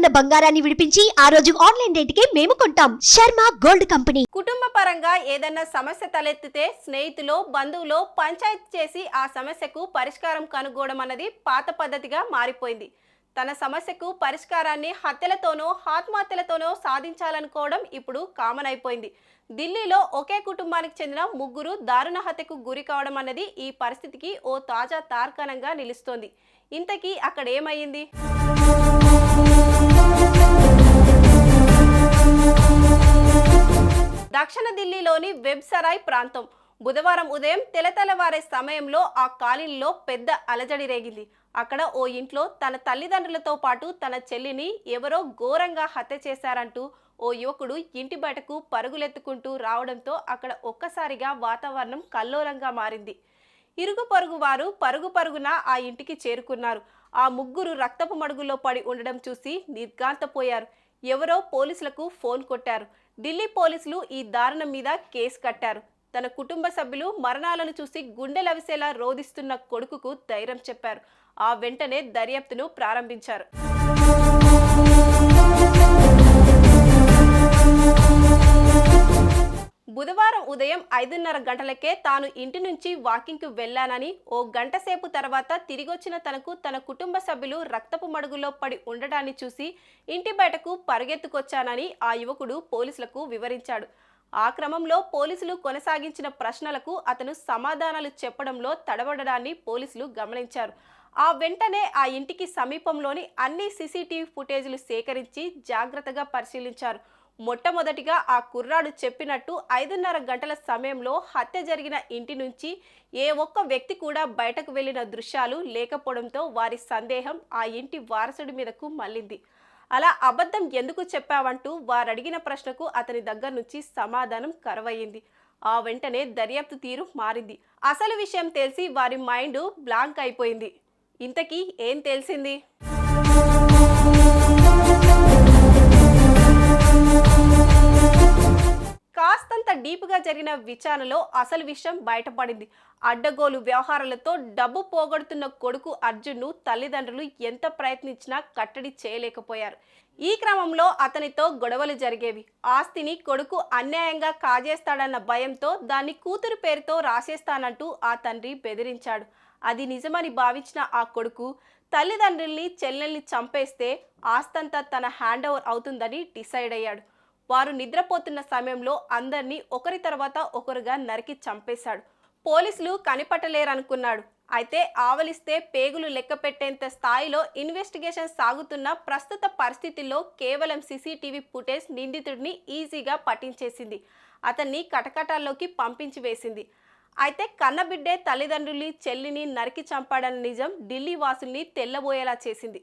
ఉన్న బంగారాన్ని విడిపించి ఆ రోజు ఆన్లైన్ రేటుకే మేము కొంటాం. Sharma gold company. కుటుంబ పరంగా ఏదన్నా సమస్య తలెత్తితే స్నేహితులో బంధువులో పంచాయతీ చేసి ఆ సమస్యకు పరిష్కారం కనుగోవడం అన్నది పాత పద్ధతిగా మారిపోయింది. తన సమస్యకు పరిష్కారాన్ని హత్యలతోనో ఆత్మహత్యలతోనో సాధించాలనుకోవడం ఇప్పుడు కామన్ అయిపోయింది. ఢిల్లీలో ఒకే కుటుంబానికి చెందిన ముగ్గురు దారుణ హత్యకు గురి కావడం అన్నది ఈ పరిస్థితికి ఓ తాజా తార్కాణంగా నిలుస్తోంది. ఇంతకీ అక్కడ ఏమైంది దక్షిణ ఢిల్లీలోని వెబ్సరాయ్ ప్రాంతం. బుధవారం ఉదయం తెలతెలవారే సమయంలో ఆ కాలనీలో పెద్ద అలజడి రేగింది. అక్కడ ఓ ఇంట్లో తన తల్లిదండ్రులతో పాటు తన చెల్లిని ఎవరో ఘోరంగా హత్య చేశారంటూ ఓ యువకుడు ఇంటి బయటకు పరుగులెత్తుకుంటూ రావడంతో అక్కడ ఒక్కసారిగా వాతావరణం కల్లోలంగా మారింది. ఇరుగు పొరుగు వారు పరుగు పరుగున ఆ ఇంటికి చేరుకున్నారు. ఆ ముగ్గురు రక్తపు మడుగులో పడి ఉండడం చూసి నిర్గాంతపోయారు ఎవరో పోలీసులకు ఫోన్ కొట్టారు. ఢిల్లీ పోలీసులు ఈ దారుణం మీద కేసు కట్టారు. తన కుటుంబ సభ్యులు మరణాలను చూసి గుండెలవిసేలా రోధిస్తున్న కొడుకుకు ధైర్యం చెప్పారు. ఆ వెంటనే దర్యాప్తును ప్రారంభించారు. ఐదున్నర గంటలకే తాను ఇంటి నుంచి వాకింగ్కు వెళ్ళానని ఓ గంట సేపు తర్వాత తిరిగొచ్చిన తనకు తన కుటుంబ సభ్యులు రక్తపు మడుగులో పడి ఉండడాన్ని చూసి ఇంటి బయటకు పరుగెత్తుకొచ్చానని ఆ యువకుడు పోలీసులకు వివరించాడు. ఆ క్రమంలో పోలీసులు కొనసాగించిన ప్రశ్నలకు అతను సమాధానాలు చెప్పడంలో తడబడడాన్ని పోలీసులు గమనించారు. ఆ వెంటనే ఆ ఇంటికి సమీపంలోని అన్ని సీసీటీవీ ఫుటేజీలు సేకరించి జాగ్రత్తగా పరిశీలించారు. మొట్టమొదటిగా ఆ కుర్రాడు చెప్పినట్టు ఐదున్నర గంటల సమయంలో హత్య జరిగిన ఇంటి నుంచి ఏ ఒక్క వ్యక్తి కూడా బయటకు వెళ్ళిన దృశ్యాలు లేకపోవడంతో వారి సందేహం ఆ ఇంటి వారసుడి మీదకు మళ్ళింది. అలా అబద్ధం ఎందుకు చెప్పావంటూ వారడిగిన ప్రశ్నకు అతని దగ్గర నుంచి సమాధానం కరవయ్యింది. ఆ వెంటనే దర్యాప్తు తీరు మారింది. అసలు విషయం తెలిసి వారి మైండ్ బ్లాంక్ అయిపోయింది. ఇంతకీ ఏం తెలిసింది? కాస్తంత డీప్గా జరిగిన విచారణలో అసలు విషయం బయటపడింది. అడ్డగోలు వ్యవహారాలతో డబ్బు పోగొడుతున్న కొడుకు అర్జున్ను తల్లిదండ్రులు ఎంత ప్రయత్నించినా కట్టడి చేయలేకపోయారు. ఈ క్రమంలో అతనితో గొడవలు జరిగేవి. ఆస్తిని కొడుకు అన్యాయంగా కాజేస్తాడన్న భయంతో దాన్ని కూతురు పేరుతో రాసేస్తానంటూ ఆ తండ్రి బెదిరించాడు. అది నిజమని భావించిన ఆ కొడుకు తల్లిదండ్రుల్ని చెల్లెల్ని చంపేస్తే ఆస్తంతా తన హ్యాండ్ ఓవర్ అవుతుందని డిసైడ్ అయ్యాడు. వారు నిద్రపోతున్న సమయంలో అందరినీ ఒకరి తర్వాత ఒకరుగా నరికి చంపేశాడు. పోలీసులు కనిపట్టలేరనుకున్నాడు. అయితే ఆవలిస్తే పేగులు లెక్క పెట్టేంత స్థాయిలో ఇన్వెస్టిగేషన్ సాగుతున్న ప్రస్తుత పరిస్థితుల్లో కేవలం సీసీటీవీ ఫుటేజ్ నిందితుడిని ఈజీగా పట్టించేసింది. అతన్ని కటకటాల్లోకి పంపించి వేసింది. అయితే కన్నబిడ్డే తల్లిదండ్రుల్ని చెల్లిని నరికి చంపాడన్న నిజం ఢిల్లీ వాసుల్ని తెల్లబోయేలా చేసింది.